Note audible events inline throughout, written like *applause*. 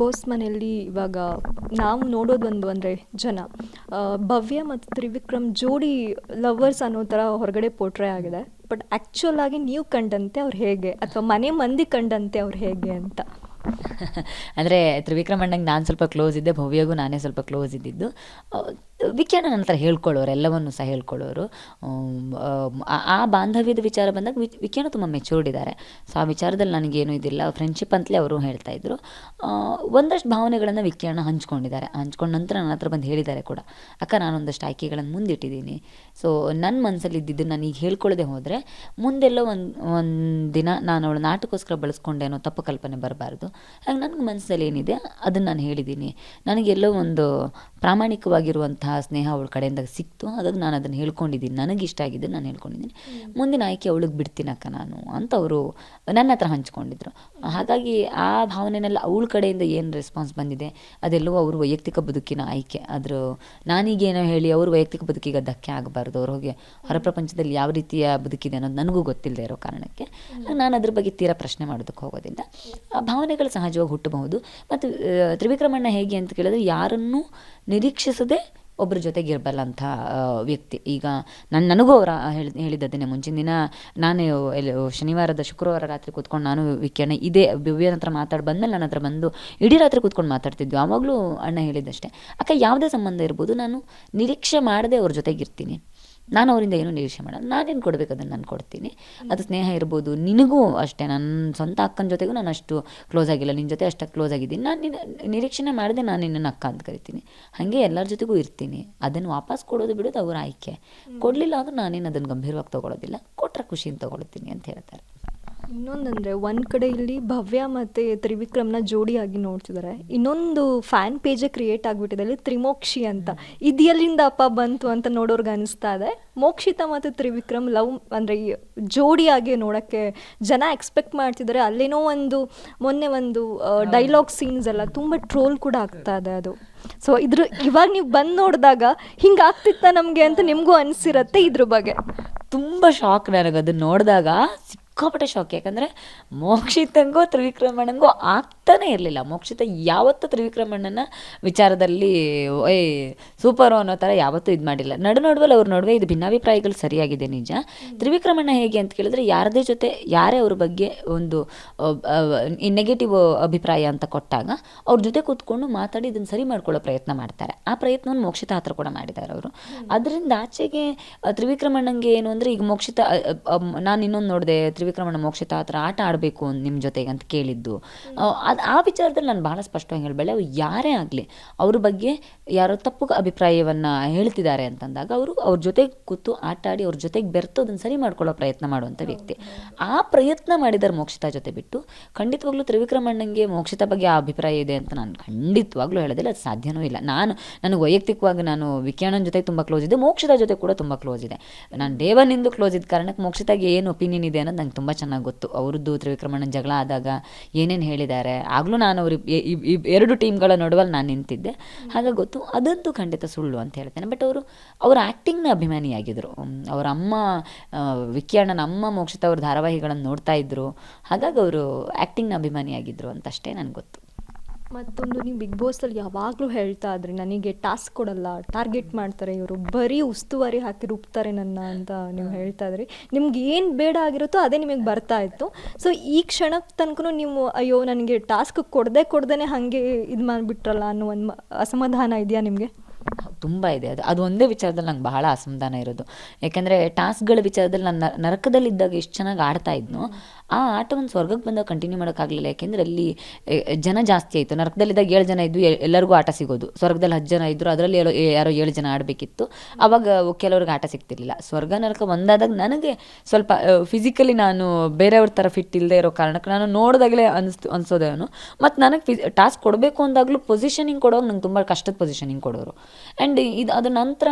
Boss ಮನೆಯಲ್ಲಿ ಇವಾಗ ನಾವು ನೋಡೋದೊಂದು ಅಂದರೆ ಜನ. ಭವ್ಯ ಮತ್ತು ತ್ರಿವಿಕ್ರಮ್ ಜೋಡಿ ಲವರ್ಸ್ ಅನ್ನೋ ಥರ ಹೊರಗಡೆ ಪೋಟ್ರೆ ಆಗಿದೆ. ಬಟ್ ಆ್ಯಕ್ಚುಲ್ ಆಗಿ ನೀವು ಕಂಡಂತೆ ಅವ್ರು ಹೇಗೆ? ಅಥವಾ ಮನೆ ಮಂದಿ ಕಂಡಂತೆ ಅವ್ರು ಹೇಗೆ ಅಂತ? *laughs* ಅಂದರೆ ತ್ರಿವಿಕ್ರಮ್ ಅಣ್ಣಂಗೆ ನಾನು ಸ್ವಲ್ಪ ಕ್ಲೋಸ್ ಇದ್ದೆ, ಭವ್ಯಗೂ ನಾನೇ ಸ್ವಲ್ಪ ಕ್ಲೋಸ್ ಇದ್ದಿದ್ದು. ಆ, ನಂತರ ಹೇಳ್ಕೊಳ್ಳೋರು ಎಲ್ಲವನ್ನೂ ಸಹ ಹೇಳ್ಕೊಳ್ಳೋರು. ಆ- ಬಾಂಧವ್ಯದ ವಿಚಾರ ಬಂದಾಗ ವಿ ತುಂಬ ಮೆಚೂರ್ಡ್ ಇದ್ದಾರೆ ಸೊ ಆ ವಿಚಾರದಲ್ಲಿ ನನಗೇನು ಇದಿಲ್ಲ. ಫ್ರೆಂಡ್ಶಿಪ್ ಅಂತಲೇ ಅವರು ಹೇಳ್ತಾ ಆ, ಒಂದಷ್ಟು ಭಾವನೆಗಳನ್ನು ವಿಕಿರಣ ಹಂಚ್ಕೊಂಡಿದ್ದಾರೆ. ಹಂಚ್ಕೊಂಡು ನಂತರ ನನ್ನ ಹತ್ರ ಬಂದು ಹೇಳಿದ್ದಾರೆ ಕೂಡ. ಅಕ್ಕ ನಾನೊಂದಷ್ಟು ಆಯ್ಕೆಗಳನ್ನು ಮುಂದಿಟ್ಟಿದ್ದೀನಿ. ಸೊ ನನ್ನ ಮನಸ್ಸಲ್ಲಿ ಇದ್ದಿದ್ದು ನಾನು ಈಗ ಹೇಳ್ಕೊಳ್ಳದೆ ಹೋದರೆ ಮುಂದೆಲ್ಲೋ ಒಂದು ಒಂದು ದಿನ ನಾನು ಅವಳು ನಾಟಕೋಸ್ಕರ ಬಳಸ್ಕೊಂಡೆ ಅನ್ನೋ ತಪ್ಪು ಕಲ್ಪನೆ ಬರಬಾರ್ದು. ಹಾಗೆ ನನಗೆ ಮನಸ್ಸಲ್ಲಿ ಏನಿದೆ ಅದನ್ನು ನಾನು ಹೇಳಿದ್ದೀನಿ. ನನಗೆಲ್ಲೋ ಒಂದು ಸ್ನೇಹ ಅವಳ ಕಡೆಯಿಂದ ಸಿಕ್ತು. ಹಾಗಾಗಿ ನಾನು ಅದನ್ನು ಹೇಳ್ಕೊಂಡಿದ್ದೀನಿ. ನನಗೆ ಇಷ್ಟ ಆಗಿದ್ದು ನಾನು ಹೇಳ್ಕೊಂಡಿದ್ದೀನಿ. ಮುಂದಿನ ಆಯ್ಕೆ ಅವಳಿಗೆ ಬಿಡ್ತೀನಕ್ಕ ನಾನು ಅಂತ ಅವರು ನನ್ನ ಹತ್ರ ಹಂಚ್ಕೊಂಡಿದ್ರು. ಹಾಗಾಗಿ ಆ ಭಾವನೆನೆಲ್ಲ ಅವಳ ಕಡೆಯಿಂದ ಏನು ರೆಸ್ಪಾನ್ಸ್ ಬಂದಿದೆ? ಅದೆಲ್ಲವೂ ಅವ್ರ ವೈಯಕ್ತಿಕ ಬದುಕಿನ ಆಯ್ಕೆ. ಅದ್ರ ನಾನೀಗೇನೋ ಹೇಳಿ ಅವ್ರ ವೈಯಕ್ತಿಕ ಬದುಕಿಗೆ ಧಕ್ಕೆ ಆಗಬಾರ್ದು. ಅವ್ರು ಹೋಗಿ ಹೊರ ಪ್ರಪಂಚದಲ್ಲಿ ಯಾವ ರೀತಿಯ ಬದುಕಿದೆ ಅನ್ನೋದು ನನಗೂ ಗೊತ್ತಿಲ್ಲದೆ ಇರೋ ಕಾರಣಕ್ಕೆ ನಾನು ಅದ್ರ ಬಗ್ಗೆ ತೀರಾ ಪ್ರಶ್ನೆ ಮಾಡೋದಕ್ಕೆ ಹೋಗೋದಿಲ್ಲ. ಆ ಭಾವನೆಗಳು ಸಹಜವಾಗಿ ಹುಟ್ಟಬಹುದು. ಮತ್ತು ತ್ರಿವಿಕ್ರಮಣ್ಣ ಹೇಗೆ ಅಂತ ಕೇಳಿದ್ರೆ ಯಾರನ್ನೂ ನಿರೀಕ್ಷಿಸದೆ ಒಬ್ಬರ ಜೊತೆಗೆ ಇರಬಲ್ಲಂಥ ವ್ಯಕ್ತಿ. ಈಗ ನನ್ನ ನನಗೂ ಅವರ ಹೇಳಿ ಹೇಳಿದ್ದನ್ನೇ ಮುಂಚಿನ ದಿನ ನಾನು ಎಲ್ಲಿ ಶನಿವಾರದ ಶುಕ್ರವಾರ ರಾತ್ರಿ ಕೂತ್ಕೊಂಡು ನಾನು ವಿಕ್ಯಾಣ ಇದೇ ಭವ್ಯನ ಹತ್ರ ಮಾತಾಡಿ ಬಂದಮೇಲೆ ನನ್ನ ಹತ್ರ ಬಂದು ಇಡೀ ರಾತ್ರಿ ಕೂತ್ಕೊಂಡು ಮಾತಾಡ್ತಿದ್ವಿ. ಆವಾಗಲೂ ಅಣ್ಣ ಹೇಳಿದ್ದಷ್ಟೇ. ಅಕ್ಕ, ಯಾವುದೇ ಸಂಬಂಧ ಇರ್ಬೋದು, ನಾನು ನಿರೀಕ್ಷೆ ಮಾಡದೆ ಅವ್ರ ಜೊತೆಗೆ ಇರ್ತೀನಿ ನಾನು ಅವರಿಂದ ಏನೂ ನಿರೀಕ್ಷೆ ಮಾಡಲ್ಲ. ನಾನೇನು ಕೊಡಬೇಕು ಅದನ್ನು ನಾನು ಕೊಡ್ತೀನಿ. ಅದು ಸ್ನೇಹ ಇರ್ಬೋದು. ನಿನಗೂ ಅಷ್ಟೇ. ನನ್ನ ಸ್ವಂತ ಅಕ್ಕನ ಜೊತೆಗೂ ನಾನು ಅಷ್ಟು ಕ್ಲೋಸ್ ಆಗಿಲ್ಲ. ನಿನ್ನ ಜೊತೆ ಅಷ್ಟು ಕ್ಲೋಸ್ ಆಗಿದ್ದೀನಿ. ನಾನು ನಿನ್ನ ನಿರೀಕ್ಷೆ ಮಾಡದೆ ನಾನು ನಿನ್ನನ್ನು ಅಕ್ಕ ಅಂತ ಕರಿತೀನಿ. ಹಾಗೆ ಎಲ್ಲರ ಜೊತೆಗೂ ಇರ್ತೀನಿ. ಅದನ್ನು ವಾಪಸ್ ಕೊಡೋದು ಬಿಡೋದು ಅವರ ಆಯ್ಕೆ. ಕೊಡಲಿಲ್ಲ ಅಂದ್ರೆ ನಾನೇನು ಅದನ್ನು ಗಂಭೀರವಾಗಿ ತೊಗೊಳೋದಿಲ್ಲ. ಕೊಟ್ಟರೆ ಖುಷಿಯಿಂದ ತೊಗೊಳ್ತೀನಿ ಅಂತ ಹೇಳ್ತಾರೆ. ಇನ್ನೊಂದಂದರೆ ಒಂದು ಕಡೆ ಇಲ್ಲಿ ಭವ್ಯ ಮತ್ತು ತ್ರಿವಿಕ್ರಮ್ನ ಜೋಡಿಯಾಗಿ ನೋಡ್ತಿದ್ದಾರೆ ಇನ್ನೊಂದು ಫ್ಯಾನ್ ಪೇಜೇ ಕ್ರಿಯೇಟ್ ಆಗಿಬಿಟ್ಟಿದೆ ಅಲ್ಲಿ ತ್ರಿಮೋಕ್ಷಿ ಅಂತ. ಇದು ಎಲ್ಲಿಂದ ಅಪ್ಪ ಬಂತು ಅಂತ ನೋಡೋರ್ಗೆ ಅನಿಸ್ತಾ ಇದೆ. ಮೋಕ್ಷಿತ ಮತ್ತು ತ್ರಿವಿಕ್ರಮ್ ಲವ್ ಅಂದರೆ ಜೋಡಿಯಾಗಿ ನೋಡೋಕ್ಕೆ ಜನ ಎಕ್ಸ್ಪೆಕ್ಟ್ ಮಾಡ್ತಿದ್ದಾರೆ ಅಲ್ಲೇನೋ ಒಂದು ಮೊನ್ನೆ ಒಂದು ಡೈಲಾಗ್ ಸೀನ್ಸ್ ಎಲ್ಲ ತುಂಬ ಟ್ರೋಲ್ ಕೂಡ ಆಗ್ತಾ ಇದೆ ಅದು. ಸೊ ಇದ್ರ ಇವಾಗ ನೀವು ಬಂದು ನೋಡಿದಾಗ ಹಿಂಗೆ ಆಗ್ತಿತ್ತ ನಮಗೆ ಅಂತ ನಿಮಗೂ ಅನಿಸಿರತ್ತೆ ಇದ್ರ ಬಗ್ಗೆ. ತುಂಬ ಶಾಕ್ ನನಗೆ ಅದನ್ನ ನೋಡಿದಾಗ. ಸಿಕ್ಕಾಪಟ್ಟೆ ಶಾಕ್ ಯಾಕಂದರೆ ಮೋಕ್ಷಿತಂಗೋ ತ್ರಿವಿಕ್ರಮಣ್ಣಂಗೋ ಆಗ್ತಾನೆ ಇರಲಿಲ್ಲ. ಮೋಕ್ಷಿತ ಯಾವತ್ತೂ ತ್ರಿವಿಕ್ರಮಣ್ಣನ ವಿಚಾರದಲ್ಲಿ ಏಯ್ ಸೂಪರು ಅನ್ನೋ ಥರ ಯಾವತ್ತೂ ಇದು ಮಾಡಿಲ್ಲ. ನಡು ನಡುವಲ್ಲಿ ಅವ್ರ ನಡುವೆ ಇದು ಭಿನ್ನಾಭಿಪ್ರಾಯಗಳು ಸರಿಯಾಗಿದೆ ನಿಜ. ತ್ರಿವಿಕ್ರಮಣ್ಣ ಹೇಗೆ ಅಂತ ಕೇಳಿದ್ರೆ ಯಾರದೇ ಜೊತೆ ಯಾರೇ ಅವ್ರ ಬಗ್ಗೆ ಒಂದು ನೆಗೆಟಿವ್ ಅಭಿಪ್ರಾಯ ಅಂತ ಕೊಟ್ಟಾಗ ಅವ್ರ ಜೊತೆ ಕೂತ್ಕೊಂಡು ಮಾತಾಡಿ ಇದನ್ನು ಸರಿ ಮಾಡ್ಕೊಳ್ಳೋ ಪ್ರಯತ್ನ ಮಾಡ್ತಾರೆ. ಆ ಪ್ರಯತ್ನವನ್ನು ಮೋಕ್ಷಿತ ಹತ್ರ ಕೂಡ ಮಾಡಿದ್ದಾರೆ ಅವರು. ಅದರಿಂದ ಆಚೆಗೆ ತ್ರಿವಿಕ್ರಮಣ್ಣಂಗೆ ಏನು ಅಂದರೆ ಈಗ ಮೋಕ್ಷಿತ ನಾನು ಇನ್ನೊಂದು ನೋಡಿದೆ ತ್ರಿವಿಕ್ರಮಣ್ಣ ಮೋಕ್ಷಿತ ಹತ್ರ ಆಟ ಆಡಬೇಕು ನಿಮ್ಮ ಜೊತೆಗೆ ಅಂತ ಕೇಳಿದ್ದು. ಅದು ಆ ವಿಚಾರದಲ್ಲಿ ನಾನು ಭಾಳ ಸ್ಪಷ್ಟವಾಗಿ ಹೇಳಬೇಳೆ ಅವ್ರು ಯಾರೇ ಆಗಲಿ, ಅವ್ರ ಬಗ್ಗೆ ಯಾರೋ ತಪ್ಪು ಅಭಿಪ್ರಾಯವನ್ನು ಹೇಳ್ತಿದ್ದಾರೆ ಅಂತಂದಾಗ ಅವರು ಅವ್ರ ಜೊತೆಗೆ ಕೂತು ಆಟ ಆಡಿ ಅವ್ರ ಜೊತೆಗೆ ಬೆರೆತು ಅದನ್ನು ಸರಿ ಮಾಡ್ಕೊಳ್ಳೋ ಪ್ರಯತ್ನ ಮಾಡುವಂಥ ವ್ಯಕ್ತಿ. ಆ ಪ್ರಯತ್ನ ಮಾಡಿದ್ದಾರೆ ಮೋಕ್ಷಿತ ಜೊತೆ ಬಿಟ್ಟು ಖಂಡಿತವಾಗ್ಲೂ ತ್ರಿವಿಕ್ರಮಣ್ಣಂಗೆ ಮೋಕ್ಷಿತ ಬಗ್ಗೆ ಆ ಅಭಿಪ್ರಾಯ ಇದೆ ಅಂತ ನಾನು ಖಂಡಿತವಾಗ್ಲೂ ಹೇಳೋದಿಲ್ಲ, ಅದು ಸಾಧ್ಯವೂ ಇಲ್ಲ. ನಾನು ನನಗೆ ವೈಯಕ್ತಿಕವಾಗಿ ನಾನು ವಿಕ್ಯಾಣನ ಜೊತೆ ತುಂಬ ಕ್ಲೋಸ್ ಇದೆ ಮೋಕ್ಷದ ಜೊತೆ ಕೂಡ ತುಂಬ ಕ್ಲೋಸ್ ಇದೆ. ನಾನು ದೇವನಿಂದ ಕ್ಲೋಸ್ ಇದ್ದ ಕಾರಣಕ್ಕೆ ಮೋಕ್ಷಿತಾಗೆ ಏನು ಒಪಿನಿಯನ್ ಇದೆ ಅನ್ನೋದು ನಂಗೆ ತುಂಬ ಚೆನ್ನಾಗಿ ಗೊತ್ತು. ಅವ್ರದ್ದು ತ್ರಿವಿಕ್ರಮಣ್ಣನ ಜಗಳ ಆದಾಗ ಏನೇನು ಹೇಳಿದ್ದಾರೆ ಆಗಲೂ ನಾನು ಅವ್ರ ಎರಡು ಟೀಮ್ಗಳ ನಡುವಲ್ಲಿ ನಾನು ನಿಂತಿದ್ದೆ. ಹಾಗಾಗಿ ಗೊತ್ತು, ಅದಂತೂ ಖಂಡಿತ ಸುಳ್ಳು ಅಂತ ಹೇಳ್ತೇನೆ. ಬಟ್ ಅವರು, ಅವ್ರ ಆ್ಯಕ್ಟಿಂಗ್ನ ಅಭಿಮಾನಿಯಾಗಿದ್ದರು ಅವರ ಅಮ್ಮ ವಿಕ್ಕಿ ಅಣ್ಣನ ಅಮ್ಮ ಮೋಕ್ಷಿತ ಅವ್ರ ಧಾರಾವಾಹಿಗಳನ್ನು ನೋಡ್ತಾ ಇದ್ದರು ಹಾಗಾಗಿ ಅವರು ಆ್ಯಕ್ಟಿಂಗ್ನ ಅಭಿಮಾನಿಯಾಗಿದ್ದರು ಅಂತಷ್ಟೇ ನನಗೆ ಗೊತ್ತು. ಮತ್ತೊಂದು ನೀವು ಬಿಗ್ ಬಾಸಲ್ಲಿ ಯಾವಾಗಲೂ ಹೇಳ್ತಾ ಇದ್ರಿ ನನಗೆ ಟಾಸ್ಕ್ ಕೊಡಲ್ಲ ಟಾರ್ಗೆಟ್ ಮಾಡ್ತಾರೆ ಇವರು ಬರೀ ಉಸ್ತುವಾರಿ ಹಾಕಿ ರುಬ್ತಾರೆ ನನ್ನ ಅಂತ ನೀವು ಹೇಳ್ತಾ ಇದ್ರಿ. ನಿಮ್ಗೆ ಏನು ಬೇಡ ಆಗಿರುತ್ತೋ ಅದೇ ನಿಮಗೆ ಬರ್ತಾ ಇತ್ತು. ಸೊ ಈ ಕ್ಷಣಕ್ಕೆ ತನಕ ನೀವು ಅಯ್ಯೋ ನನಗೆ ಟಾಸ್ಕ್ ಕೊಡದೆ ಕೊಡ್ದೇ ಹಾಗೆ ಇದು ಮಾಡಿಬಿಟ್ರಲ್ಲ ಅನ್ನೋ ಒಂದು ಅಸಮಾಧಾನ ಇದೆಯಾ ನಿಮಗೆ? ತುಂಬ ಇದೆ. ಅದು ಅದು ಒಂದೇ ವಿಚಾರದಲ್ಲಿ ನಂಗೆ ಬಹಳ ಅಸಮಾಧಾನ ಇರೋದು. ಯಾಕೆಂದರೆ ಟಾಸ್ಕ್ಗಳ ವಿಚಾರದಲ್ಲಿ ನಾನು ನರಕದಲ್ಲಿದ್ದಾಗ ಎಷ್ಟು ಚೆನ್ನಾಗಿ ಆಡ್ತಾ ಇದ್ನೋ ಆ ಆಟವನ್ನು ಸ್ವರ್ಗಕ್ಕೆ ಬಂದಾಗ ಕಂಟಿನ್ಯೂ ಮಾಡೋಕ್ಕಾಗಲಿಲ್ಲ ಯಾಕೆಂದರೆ ಅಲ್ಲಿ ಜನ ಜಾಸ್ತಿ ಆಯಿತು. ನರಕದಲ್ಲಿದ್ದಾಗ ಏಳು ಜನ ಇದ್ದು ಎಲ್ಲರಿಗೂ ಆಟ ಸಿಗೋದು. ಸ್ವರ್ಗದಲ್ಲಿ ಹತ್ತು ಜನ ಇದ್ದರು ಅದರಲ್ಲಿ ಯಾರು ಯಾರೋ ಏಳು ಜನ ಆಡಬೇಕಿತ್ತು. ಆವಾಗ ಕೆಲವ್ರಿಗೆ ಆಟ ಸಿಗ್ತಿರ್ಲಿಲ್ಲ. ಸ್ವರ್ಗ, ನರಕ ಒಂದಾದಾಗ ನನಗೆ ಸ್ವಲ್ಪ ಫಿಸಿಕಲಿ ನಾನು ಬೇರೆಯವ್ರ ಥರ ಫಿಟ್ ಇಲ್ಲದೆ ಇರೋ ಕಾರಣಕ್ಕೆ ನಾನು ನೋಡಿದಾಗಲೇ ಅನಿಸ್ತು ಅನಿಸೋದೇನು ಮತ್ತು ನನಗೆ ಫಿ ಟಾಸ್ಕ್ ಕೊಡಬೇಕು ಅಂದಾಗಲೂ ಪೊಸಿಷನಿಂಗ್ ಕೊಡೋವಾಗ ನಂಗೆ ತುಂಬ ಕಷ್ಟದ ಪೊಸಿಷನಿಂಗ್ ಕೊಡೋರು. ಆ್ಯಂಡ್ ಇದು, ಅದ್ರ ನಂತರ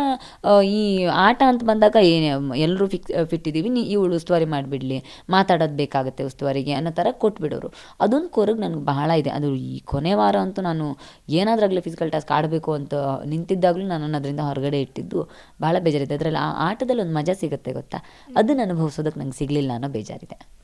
ಈ ಆಟ ಅಂತ ಬಂದಾಗ ಏನು ಎಲ್ಲರೂ ಫಿಕ್ ಫಿಟ್ ಇದ್ದೀವಿ ನೀ ಇವಳು ಉಸ್ತುವಾರಿ ಮಾಡಿಬಿಡ್ಲಿ. ಮಾತಾಡೋದು ಬೇಕಾಗುತ್ತೆ. ಉಸ್ತುವಾರಿಗೆ ಅನ್ನೋ ಥರ ಕೊಟ್ಬಿಡೋರು. ಅದೊಂದು ಕೊರಗು ನನಗೆ ಬಹಳ ಇದೆ. ಅದು ಈ ಕೊನೆ ವಾರ ಅಂತೂ ನಾನು ಏನಾದ್ರಾಗಲಿ ಫಿಸಿಕಲ್ ಟಾಸ್ಕ್ ಆಡಬೇಕು ಅಂತ ನಿಂತಿದ್ದಾಗಲೂ ನಾನು ಅದರಿಂದ ಹೊರಗಡೆ ಇಟ್ಟಿದ್ದು ಭಾಳ ಬೇಜಾರಿದೆ. ಅದರಲ್ಲಿ ಆ ಆಟದಲ್ಲಿ ಒಂದು ಮಜಾ ಸಿಗುತ್ತೆ ಗೊತ್ತಾ? ಅದನ್ನು ಅನುಭವಿಸೋದಕ್ಕೆ ನಂಗೆ ಸಿಗಲಿಲ್ಲ ಅನ್ನೋ ಬೇಜಾರಿದೆ.